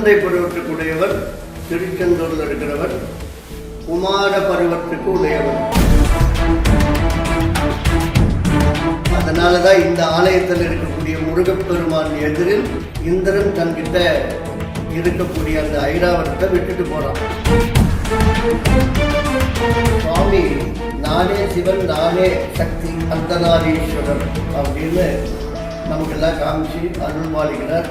குழந்தை பருவத்துக்குடையவர் திருச்செந்தூரில் இருக்கிறவர் குமார பருவத்துக்கு உடையவர் அதனால தான் இந்த ஆலயத்தில் இருக்கக்கூடிய முருகப்பெருமான் எதிரில் இந்திரன் தன்கிட்ட இருக்கக்கூடிய அந்த ஐராவரத்தை விட்டுட்டு போறான். சுவாமி நானே சிவன் நானே சக்தி அர்த்தநாரீஸ்வரர் அப்படின்னு நமக்கெல்லாம் காமிச்சு அருள்பாலிக்கிறார்.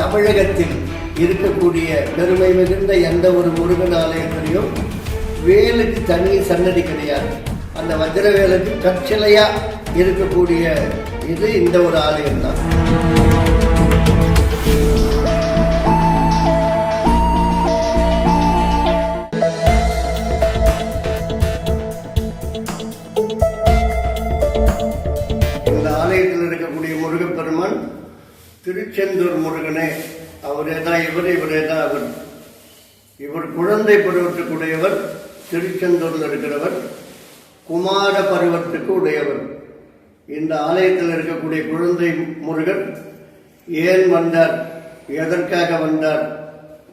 தமிழகத்தில் இருக்கக்கூடிய பெருமை மிகுந்த எந்த ஒரு முருகன் ஆலயத்திலையும் வேலுக்கு தனி சன்னதி கிடையாது. அந்த வஜ்ரவேலுக்கு கற்சிலையாக இருக்கக்கூடிய இது இந்த ஒரு ஆலயம் தான் முருகனே அவரே தான் இவர் இவரே தான் அவர் இவர் குழந்தை பருவத்துக்கு உடையவர் திருச்செந்தூரில் இருக்கிறவர் குமார பருவத்துக்கு உடையவர். இந்த ஆலயத்தில் இருக்கக்கூடிய குழந்தை முருகன் ஏன் வந்தார்? எதற்காக வந்தார்?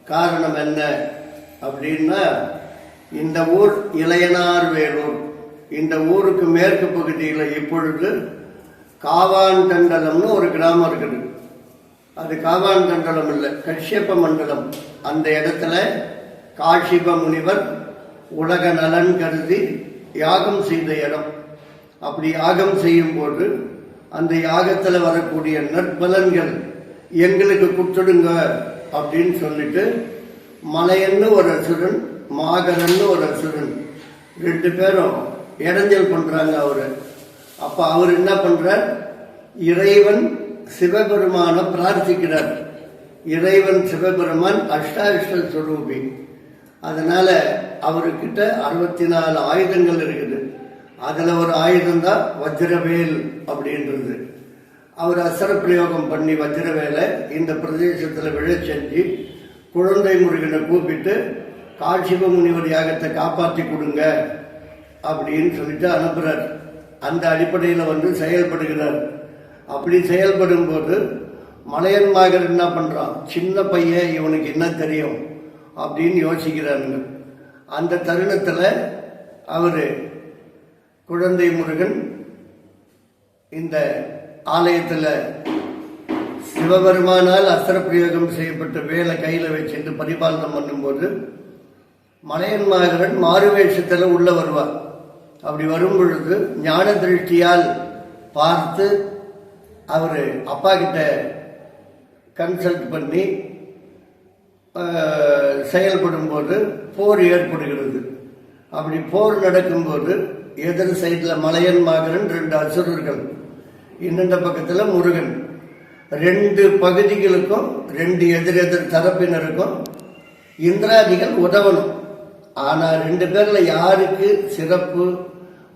காரணம் என்ன? அப்படின்னா இந்த ஊர் இளையனார் வேலூர். இந்த ஊருக்கு மேற்கு பகுதியில் இப்பொழுது காவான் தண்டலம்னு ஒரு கிராமம் இருக்குது. அது காவான் மண்டலம் இல்லை கஷ்யப்ப மண்டலம். அந்த இடத்துல காஷிப முனிவர் உலக நலன் கருதி யாகம் செய்த இடம். அப்படி யாகம் செய்யும் போது அந்த யாகத்தில் வரக்கூடிய நற்பலன்கள் எங்களுக்கு கொடுத்துடுங்க அப்படின்னு சொல்லிட்டு மலையன்னு ஒரு அசுரன் மாகரன்னு ஒரு அசுரன் ரெண்டு பேரும் இடைஞ்சல் பண்ணுறாங்க அவரு. அப்போ அவர் என்ன பண்ணுறார் இறைவன் சிவபெருமான பிரார்த்திக்கிறார். இறைவன் சிவபெருமான் அஷ்டாஷ்ட சுரூபி. அதனால அவர்கிட்ட அறுபத்தி நாலு ஆயுதங்கள் இருக்குது. அதுல ஒரு ஆயுதம் தான் வஜ்ரவேல் அப்படின்றது. அவர் அசர பிரயோகம் பண்ணி வஜ்ரவேலை இந்த பிரதேசத்தில் விழ செஞ்சு குழந்தை முருகனை கூப்பிட்டு காட்சிப முனிவர் யாகத்தை காப்பாற்றி கொடுங்க அப்படின்னு சொல்லிட்டு அனுப்புறார். அந்த அடிப்படையில் வந்து செயல்படுகிறார். அப்படி செயல்படும் போது மலையன் மகர் என்ன பண்ணுறான் சின்ன பையன் இவனுக்கு என்ன தெரியும்? அப்படின்னு யோசிக்கிறானுங்க அந்த தருணத்தில் அவர் குழந்தை முருகன் இந்த ஆலயத்தில் சிவபெருமானால் அஸ்திரப்பிரயோகம் செய்யப்பட்ட வேலை கையில் வச்சுட்டு பரிபாலனம் பண்ணும்போது மலையன் மாகரன் மாறுவேஷத்தில் உள்ளே வருவார். அப்படி வரும் பொழுது ஞான திருஷ்டியால் பார்த்து அவர் அப்பா கிட்ட கன்சல்ட் பண்ணி செயல்படும் போது போர் ஏற்படுகிறது. அப்படி போர் நடக்கும்போது எதிர் சைடில் மலையன் மாகரன் ரெண்டு அசுரர்கள் இன்னொன்ற பக்கத்தில் முருகன். ரெண்டு பகுதிகளுக்கும் ரெண்டு எதிர் எதிர் தரப்பினருக்கும் இந்திராதிகள் உதவணும். ஆனால் ரெண்டு பேரில் யாருக்கு சிறப்பு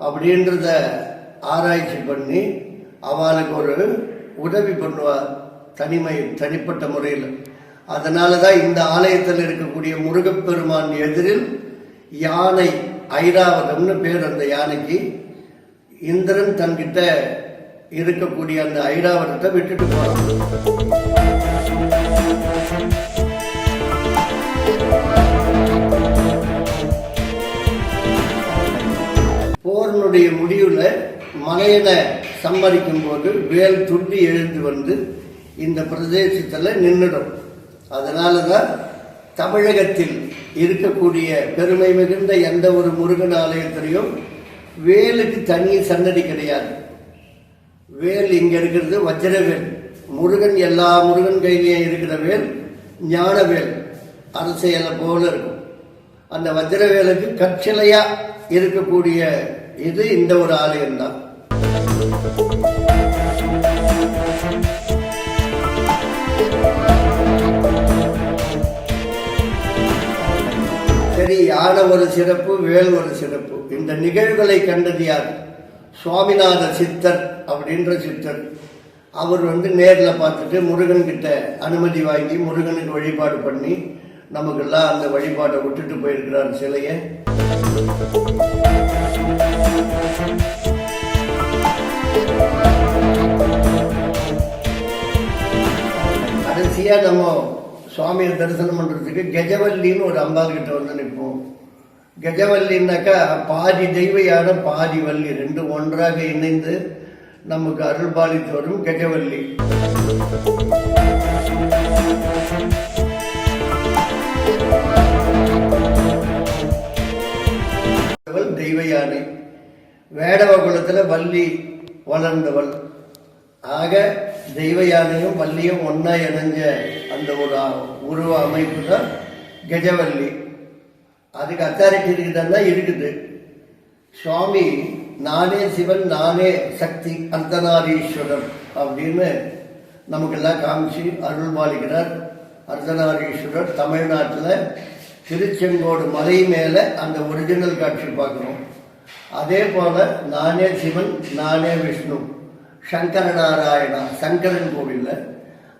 அப்படின்றத ஆராய்ச்சி பண்ணி அவளுக்கு ஒரு உதவி பண்ணுவார் தனிமை தனிப்பட்ட முறையில். அதனால தான் இந்த ஆலயத்தில் இருக்கக்கூடிய முருகப்பெருமான் எதிரில் யானை ஐராவதம்னு பேர் அந்த யானைக்கு இந்திரன் தன்கிட்ட இருக்கக்கூடிய அந்த ஐராவதத்தை விட்டுட்டு போறான். போரினுடைய முடிவில் மலையனை சம்மதிக்கும் போது வேல் துண்டி எழுந்து வந்து இந்த பிரதேசத்தில் நின்றுடும் அதனால தான் தமிழகத்தில் இருக்கக்கூடிய பெருமை மிகுந்த எந்த ஒரு முருகன் ஆலயத்திலையும் வேலுக்கு தனி சன்னதி கிடையாது. வேல் இங்கே இருக்கிறது வஜ்ரவேல். முருகன் எல்லா முருகன் கையிலையும் இருக்கிற வேல் ஞானவேல். அரசியலை போல இருக்கும். அந்த வஜ்ரவேலுக்கு கற்சிலையாக இருக்கக்கூடிய இது இந்த ஒரு ஆலயம்தான். சரி யானை ஒரு சிறப்பு வேல் ஒரு சிறப்பு. இந்த நிகழ்வுகளை கண்டது யார்? சுவாமிநாத சித்தர் அப்படின்ற சித்தர். அவர் வந்து நேரில் பார்த்துட்டு முருகன் கிட்ட அனுமதி வாங்கி முருகனுக்கு வழிபாடு பண்ணி நமக்கெல்லாம் அந்த வழிபாடை விட்டுட்டு போயிருக்கிறார் சிலையை. கடைசியாக நம்ம சுவாமியை தரிசனம் பண்ணுறதுக்கு கெஜவல்லின்னு ஒரு அம்பாள் கிட்ட வந்து நிற்போம். கஜவல்லின்னாக்கா பாதி தெய்வ யானை பாதி வள்ளி. ரெண்டு ஒன்றாக இணைந்து நமக்கு அருள்பாலித்து வரும் கெஜவல்லி தெய்வ யானை. வேடவ குலத்துல வள்ளி வளர்ந்தவள். ஆக தெய்வ யானையும் வள்ளியும் ஒன்னா இணைஞ்ச அந்த ஒரு உருவ அமைப்பு தான் கஜவல்லி. அதுக்கு அத்தாரிட்டி இருக்குதுன்னா இருக்குது. சுவாமி நானே சிவன் நானே சக்தி அர்த்தநாரீஸ்வரர் அப்படின்னு நமக்கெல்லாம் காமிச்சு அருள் பாலிக்கிறார். அர்த்தநாரீஸ்வரர் தமிழ்நாட்டில் திருச்செங்கோடு மலை மேலே அந்த ஒரிஜினல் காட்சி பார்க்குறோம். அதே போல நானே சிவன் நானே விஷ்ணு சங்கர நாராயணா சங்கரன் கோவில்ல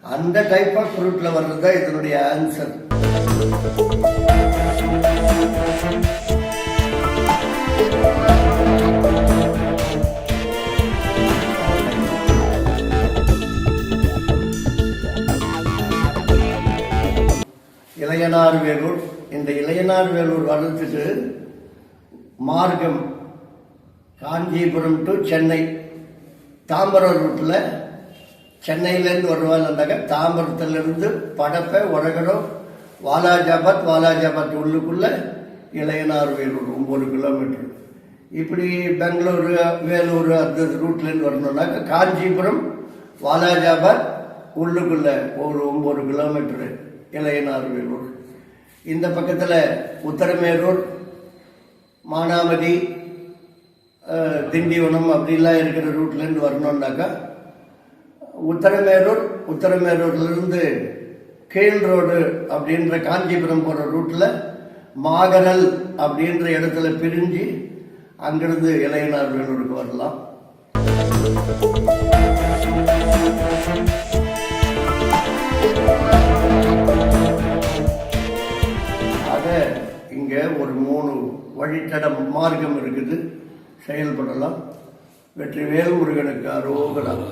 அந்த டைப் ஆஃப் ஃப்ரூட்டில் வர்றது தான் இதனுடைய ஆன்சர் இளையனார் வேலூர் இந்த இளையனார் வேலூர் வர்றதுக்கு மார்க்கம் காஞ்சிபுரம் டு சென்னை. தாம்பரம் ரூட்டில் சென்னையிலேருந்து வருவாங்கன்னாக்கா தாம்பரத்துலேருந்து படப்பை உரகடம் வாலாஜாபாத் வாலாஜாபாத் உள்ளுக்குள்ளே இளையனார் வேலூர் ஒம்பது கிலோமீட்டர் இப்படி பெங்களூரு வேலூர் அந்த ரூட்லேருந்து வரணுன்னாக்கா காஞ்சிபுரம் வாலாஜாபாத் உள்ளுக்குள்ளே ஒரு ஒம்பது கிலோமீட்டரு இளையனார் வேலூர். இந்த பக்கத்தில் உத்தரமேரூர் மானாமதி திண்டிவனம் அப்படிலாம் இருக்கிற ரூட்லேருந்து வரணுன்னாக்கா உத்தரமேரூர் உத்தரமேரூர்லேருந்து கீழ் ரோடு அப்படின்ற காஞ்சிபுரம் போகிற ரூட்டில் மாகரல் அப்படின்ற இடத்துல பிரிஞ்சு அங்கிருந்து இளையனார் வேலூருக்கு வரலாம். அதை இங்கே ஒரு மூணு வழித்தடம் மார்க்கம் இருக்குது. செயல்படலாம். வெற்றி வேல் முருகனுக்கு அரோகலாம்